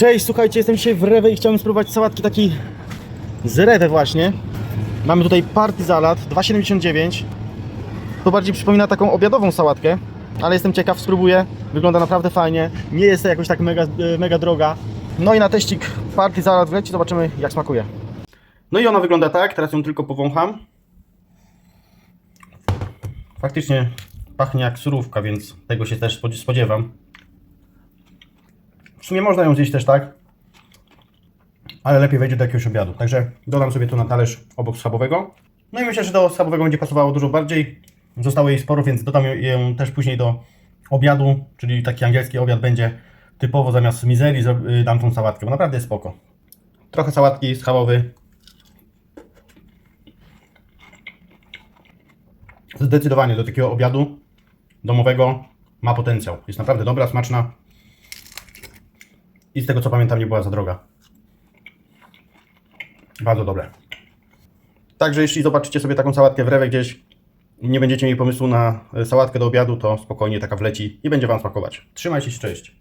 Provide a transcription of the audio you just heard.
Cześć, słuchajcie, jestem dzisiaj w Rewe i chciałem spróbować sałatki takiej z Rewe właśnie. Mamy tutaj party salad 2,79. To bardziej przypomina taką obiadową sałatkę, ale jestem ciekaw, spróbuję. Wygląda naprawdę fajnie. Nie jest to jakoś tak mega, e, mega droga. No i na teścik party salad wleci, zobaczymy jak smakuje. No i ona wygląda tak, teraz ją tylko powącham. Faktycznie pachnie jak surówka, więc tego się też spodzi- spodziewam. W sumie można ją zjeść też tak, ale lepiej wejdzie do jakiegoś obiadu. Także dodam sobie tu na talerz obok schabowego. No i myślę, że do schabowego będzie pasowało dużo bardziej. Zostało jej sporo, więc dodam ją- też później do obiadu, czyli taki angielski obiad będzie typowo zamiast mizerii y, dam tą sałatkę, bo naprawdę jest spoko. Trochę sałatki schabowy. Zdecydowanie do takiego obiadu domowego ma potencjał. Jest naprawdę dobra, smaczna. I z tego co pamiętam nie była za droga. Bardzo dobre. Także jeśli zobaczycie sobie taką sałatkę w rewe gdzieś nie będziecie mieli pomysłu na sałatkę do obiadu, to spokojnie taka wleci i będzie Wam smakować. Trzymajcie się, cześć.